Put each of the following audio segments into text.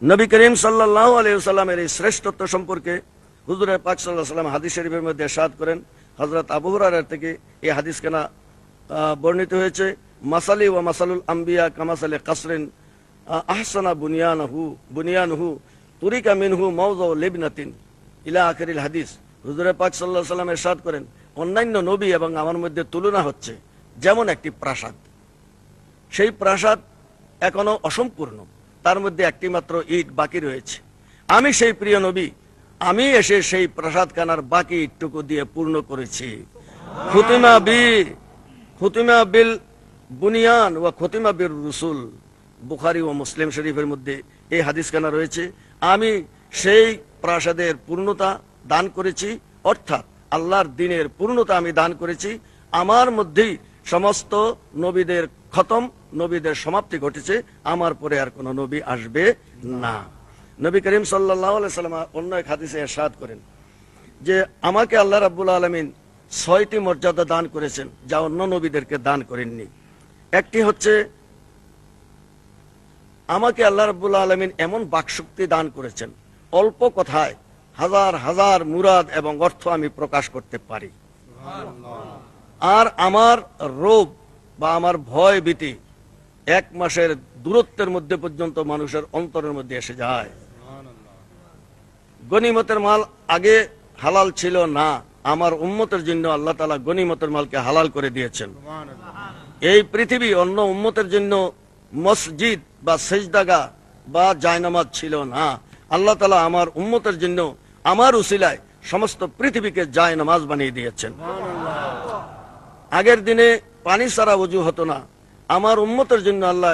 নবী করিম সাল্লাহ আলাইসাল্লামের এই শ্রেষ্ঠত্ব সম্পর্কে হুজুরের পাক সাল্লাহ সাল্লাম হাদিস শরীফের মধ্যে সাদ করেন। হজরত আবু হুরার থেকে এই হাদিস কেনা বর্ণিত হয়েছে মাসালি ও মাসালুল আম্বিয়া কামাসালে কাসরিন আহ, আহসানা বুনিয়ানহু বুনিয়ানহু তুরিকা মিনহু মৌজ লেবনাতিন। ইলা আখরিল হাদিস। হুজুরের পাক সাল্লাহ সাল্লাম এরশাদ করেন অন্যান্য নবী এবং আমার মধ্যে তুলনা হচ্ছে যেমন একটি প্রাসাদ। সেই প্রাসাদ এখনও অসম্পূর্ণ। তার মধ্যে একটি মাত্র ইট বাকি রয়েছে। আমি সেই প্রিয় নবী, আমি এসে সেই প্রাসাদ খানার বাকি ইটটুকু দিয়ে পূর্ণ করেছি। খুতিমা বি খুতিমা বিল বুনিয়ান ও খুতিমা বিল রসুল। বুখারি ও মুসলিম শরীফের মধ্যে এই হাদিস খানা রয়েছে। আমি সেই প্রাসাদের পূর্ণতা দান করেছি, অর্থাৎ আল্লাহর দিনের পূর্ণতা আমি দান করেছি। আমার মধ্যেই সমস্ত নবীদের খতম নবীদের সমাপ্তি ঘটেছে, আমার পরে আর কোনো নবী আসবে না। নবী করিম সাল্লাম অন্য এক হাদিসে এরশাদ করেন যে, আমাকে আল্লাহ রাব্বুল আলমিন ছয়টি মর্যাদা দান করেছেন, যা অন্য নবীদেরকে দান করেননি। একটি হচ্ছে, আমাকে আল্লাহ রাব্বুল আলমিন এমন বাকশক্তি দান করেছেন, অল্প কথায় হাজার হাজার মুরাদ এবং অর্থ আমি প্রকাশ করতে পারি। আর আমার রোগ বা আমার ভয় ভীতি এক মাসের দূরত্বের মধ্যে পর্যন্ত মানুষের অন্তরের মধ্যে এসে যায়। গনিমতের মাল আগে হালাল ছিল না, আমার উম্মতের জন্য আল্লাহ তালা গনিমতের মালকে হালাল করে দিয়েছেন। এই পৃথিবী অন্য উম্মতের জন্য মসজিদ বা সেজদাগা বা জায়নামাজ ছিল না। আল্লাহ তালা আমার উম্মতের জন্য আমার উসিলায় সমস্ত পৃথিবীকে জায়নামাজ বানিয়ে দিয়েছেন। আগের দিনে পানি ছাড়া উজু হতো না। আমার উন্মতের জন্য আল্লাহ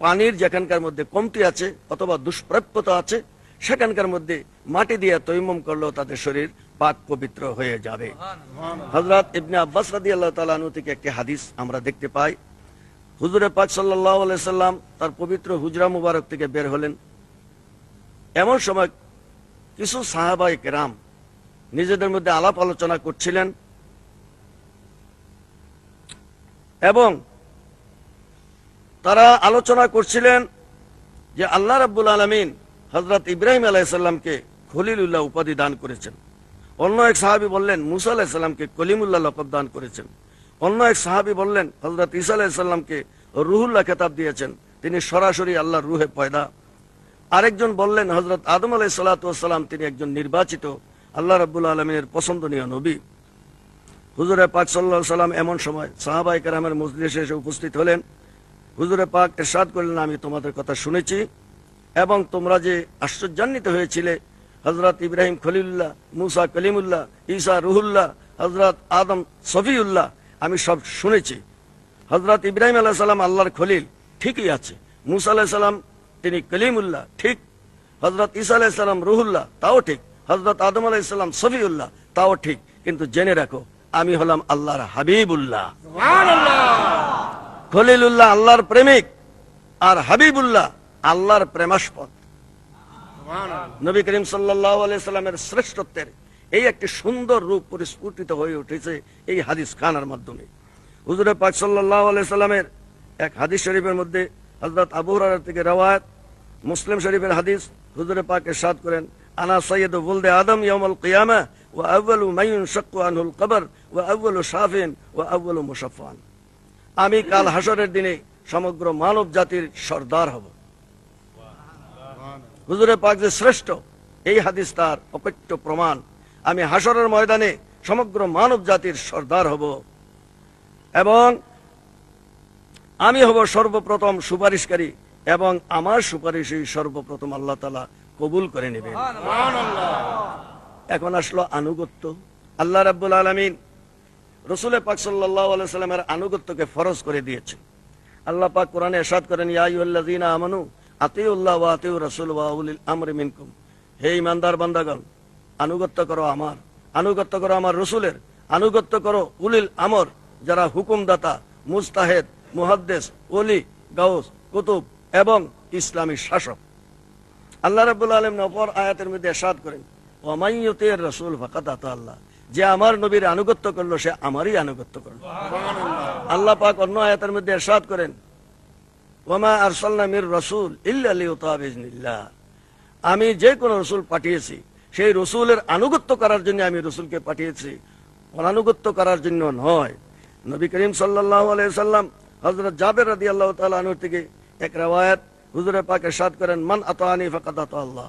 পানির যেখানকার মধ্যে কমতি আছে অথবা দুষ্প্রাপ্যতা আছে, সেখানকার মধ্যে মাটি দিয়ে তৈমম করলেও তাদের শরীর পাক পবিত্র হয়ে যাবে। হজরত ইবনে আব্বাস রাদি আল্লাহ তালু থেকে একটি হাদিস আমরা দেখতে পাই। হুজুরে পাক সাল্লাহ সাল্লাম তার পবিত্র হুজরা মুবারক থেকে বের হলেন। এমন সময় কিছু সাহাবাই কেরাম নিজেদের মধ্যে আলাপ আলোচনা করছিলেন এবং তারা আলোচনা করছিলেন যে আল্লাহ রাব্বুল আলমিন হজরত ইব্রাহিম আলাইসাল্লামকে খলিলুল্লাহ উপাধি দান করেছেন। অন্য এক সাহাবি বললেন, মুসা আলাহিসাল্লামকে কলিমুল্লাহ লকব দান করেছেন। অন্য এক সাহাবি বললেন হজরত ইসা আলাহিসাল্লামকে রুহুল্লাহ খেতাব দিয়েছেন। তিনি সরাসরি আল্লাহর রুহে পয়দা। আরেকজন বললেন হজরত আদম আলাই সাল্লাতাম তিনি একজন নির্বাচিত, আল্লাহ রাব্বুল আলমিনের পছন্দনীয় নবী। হুজুরে পাক সাল্লাহ সাল্লাম এমন সময় সাহাবাই কেরামের মজলিসে এসে উপস্থিত হলেন। হুজুরে পাক এরশাদ করলেন, আমি তোমাদের কথা শুনেছি এবং তোমরা যে আশ্চর্যান্বিত হয়েছিলে হজরত ইব্রাহিম খলিলুল্লাহ, মুসা কলিমুল্লাহ, ঈসা রুহুল্লাহ হজরত আদম সফিউল্লাহ, আমি সব শুনেছি। হজরত ইব্রাহিম আলাহ সাল্লাম আল্লাহর খলিল, ঠিকই আছে। মুসা আলাহ সাল্লাম তিনি কলিমুল্লাহ, ঠিক। হজরত ঈসা আলাহ সাল্লাম রুহুল্লাহ, তাও ঠিক। হজরত আদম আলাহ সাল্লাম সফিউল্লাহ, তাও ঠিক। কিন্তু জেনে রাখো, আমি হলাম আল্লাহর হাবিবুল্লাহ। খলিলুল্লাহ আল্লাহর প্রেমিক আর হাবিবুল্লাহ আল্লাহর প্রেমাস্পদ। নবী করিম সাল্লামের শ্রেষ্ঠত্বের এই একটি সুন্দর রূপ পরিস্ফুটিত হয়ে উঠেছে এই হাদিস খানার মাধ্যমে। হুজুরে পাক সাল্লাহ সাল্লামের এক হাদিস শরীফের মধ্যে হজরত আবুহরার থেকে রওয়ায়ত, মুসলিম শরীফের হাদিস হুজুরে পাক এরশাদ করেন, আনা সৈয়দ বুলদে আদম ইয়ামুল কিয়ামা ওয়া আউয়ালু মাইয়ুন শাক্কু আনহুল কবর ওয়া আউয়ালু শাফিন ওয়া আউয়ালু মুশাফফান। আমি কাল হাসরের দিনে সমগ্র মানব জাতির সর্দার হব। হুজুরে পাক যে শ্রেষ্ঠ এই হাদিস তার অপত্য প্রমাণ। আমি হাসরের ময়দানে সমগ্র মানব জাতির সর্দার হব এবং আমি হব সর্বপ্রথম সুপারিশকারী এবং আমার সুপারিশই সর্বপ্রথম আল্লাহ তালা কবুল করে নেবেন। এখন আসলো আনুগত্য। আল্লাহ রাব্বুল আলমিন রসুল পাক সাল্লাহ আনুগত্যকে ফরজ করে দিয়েছে। আল্লাহ পাক কোরআনে এরশাদ করেন আমানু, আতিউল্লাহ ওয়া মিনকুম। হে ইমানদার বান্দাগণ, আনুগত্য করো আমার, আনুগত্য করো আমার আনুগত্য করো উলিল আমর, যারা হুকুমদাতা, মুস্তাহেদ, মুহাদ্দেস, ওলি, গাউস, কুতুব এবং ইসলামী শাসক। আল্লাহ রাব্বুল আলামিন অপর আয়াতের মধ্যে এরশাদ করেন ওয়ামাইয়ুতির রাসূল ফাকাত আল্লাহ। যে আমার নবীর আনুগত্য করল, সে আমারই আনুগত্য করল। আল্লাহ পাক অন্য আয়াতের মধ্যে এরশাদ করেন, ওমা আরসালনা মির রাসূল ইল্লা আমি যে কোনো রসুল পাঠিয়েছি, সেই রসুলের আনুগত্য করার জন্য আমি রসুলকে পাঠিয়েছি। অনানুগত্য করার জন্য নয়। নবী করিম সাল্লাহ সাল্লাম হজরত জাবের রাদি আল্লাহ তালুর থেকে এক রেওয়ায়ত হুজুরে পাক এরশাদ করেন, মান আতানি ফাকাদ আতা আল্লাহ।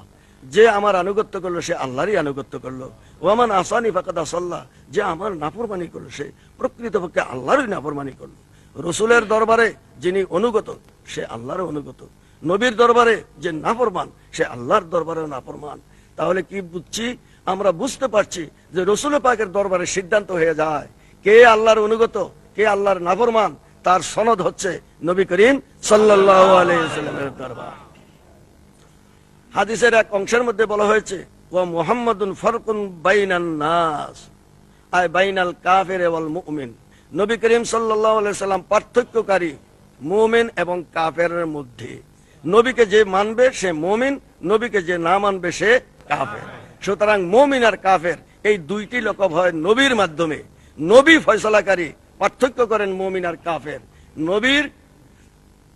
যে আমার আনুগত্য করল, সে আল্লাহরই আনুগত্য করল। ওয়ামান আসানি ফাকাদ আসাল্লাহ, যে আমার নাফরমানি করল, সে প্রকৃতপক্ষে আল্লাহরই নাফরমানি করল। রসুলের দরবারে যিনি অনুগত, সে আল্লাহর অনুগত। নবীর দরবারে যে নাফরমান, সে আল্লাহর দরবারেও নাফরমান। তাহলে কি বুঝছি? আমরা বুঝতে পারছি যে রসুল পাকের দরবারে সিদ্ধান্ত হয়ে যায়, কে আল্লাহর অনুগত, কে আল্লাহর নাফরমান, তার সনদ হচ্ছে নবী করিম সাল্লাহ আলাইসাল্লামের দরবার। হাদিসের এক অংশের মধ্যে বলা হয়েছে ও মোহাম্মদুন ফরকুন বাইনান নাস আয় বাইনাল কাফের ওয়াল মুমিন। নবী করিম আলাইহি সাল্লাম পার্থক্যকারী মুমিন এবং কাফেরের মধ্যে। নবীকে যে মানবে সে মুমিন, নবীকে যে না মানবে সে কাফের। সুতরাং মুমিন আর কাফের এই দুইটি লকব হয় নবীর মাধ্যমে। নবী ফয়সলাকারী পার্থক্য করেন মুমিন আর কাফের। নবীর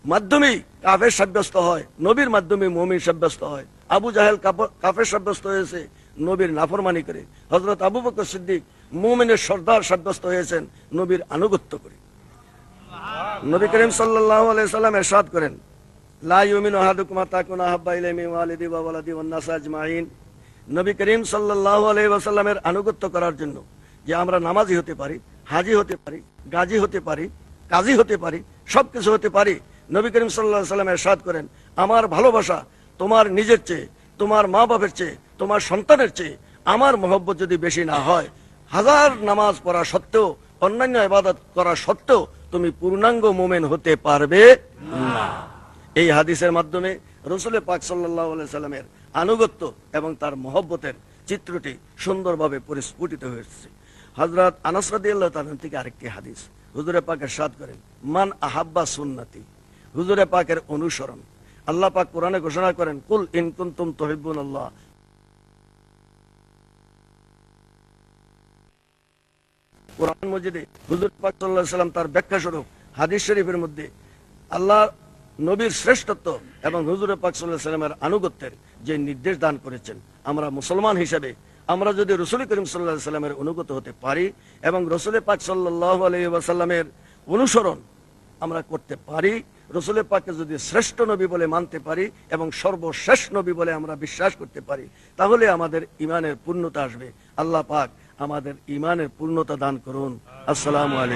মাধ্যমেই কাফের সাব্যস্ত হয়, নবীর মাধ্যমে মমিন সাব্যস্ত হয়। আবু জাহেল কাফের সাব্যস্ত হয়েছে, নবীর নাফরমানি করে। হজরত আবু বকর সিদ্দিক মুমিনের সর্দার সাব্যস্ত হয়েছেন, নবীর আনুগত্য করে। নবী করিম আলাইহি সাল্লাম এরশাদ করেন নবী করিম সাল্লাল্লাহু আলাইহি ওয়াসাল্লামের আনুগত্য করার জন্য যে আমরা নামাজি হতে পারি, হাজি হতে পারি, গাজী হতে পারি, কাজী হতে পারি, সবকিছু হতে পারি নবী করিম আলাইহি সাল্লাম এরশাদ করেন, আমার ভালোবাসা তোমার নিজের চেয়ে, তোমার মা বাপের চেয়ে, তোমার সন্তানের চেয়ে আমার মহব্বত যদি বেশি না হয়, হাজার নামাজ পড়া সত্ত্বেও, অন্যান্য ইবাদত করা সত্ত্বেও তুমি পূর্ণাঙ্গ মোমেন হতে পারবে এই হাদিসের মাধ্যমে রসুলের পাক সাল্লাহ সাল্লামের আনুগত্য এবং তার মহব্বতের চিত্রটি সুন্দরভাবে পরিস্ফুটিত হয়েছে। হজরত আনসরাদি আল্লাহ থেকে আরেকটি হাদিস। হুজুরে পাকের সাদ করেন, মান আহাব্বা সুন্নাতি। হুজুরে পাকের অনুসরণ। আল্লাহ পাক কোরআনে ঘোষণা করেন, কুল ইনকুন্তুম তহিবুন আল্লাহ। কোরআন মজিদে হুজুর পাক আলাইহি সাল্লাম তার ব্যাখ্যা স্বরূপ হাদিস শরীফের মধ্যে আল্লাহ নবীর শ্রেষ্ঠত্ব এবং হুজুর পাক আলাইহি সাল্লামের আনুগত্যের যে নির্দেশ দান করেছেন। আমরা মুসলমান হিসেবে আমরা যদি রসুল করিম আলাইহি সাল্লামের অনুগত হতে পারি এবং রসুল পাক সাল্লাল্লাহু আলাইহি ওয়াসাল্লামের অনুসরণ আমরা করতে পারি রসুলের পাককে যদি শ্রেষ্ঠ নবী বলে মানতে পারি এবং সর্বশেষ নবী বলে আমরা বিশ্বাস করতে পারি, তাহলে আমাদের ইমানের পূর্ণতা আসবে। আল্লাহ পাক আমাদের ইমানের পূর্ণতা দান করুন। আসসালামু আলাইকুম।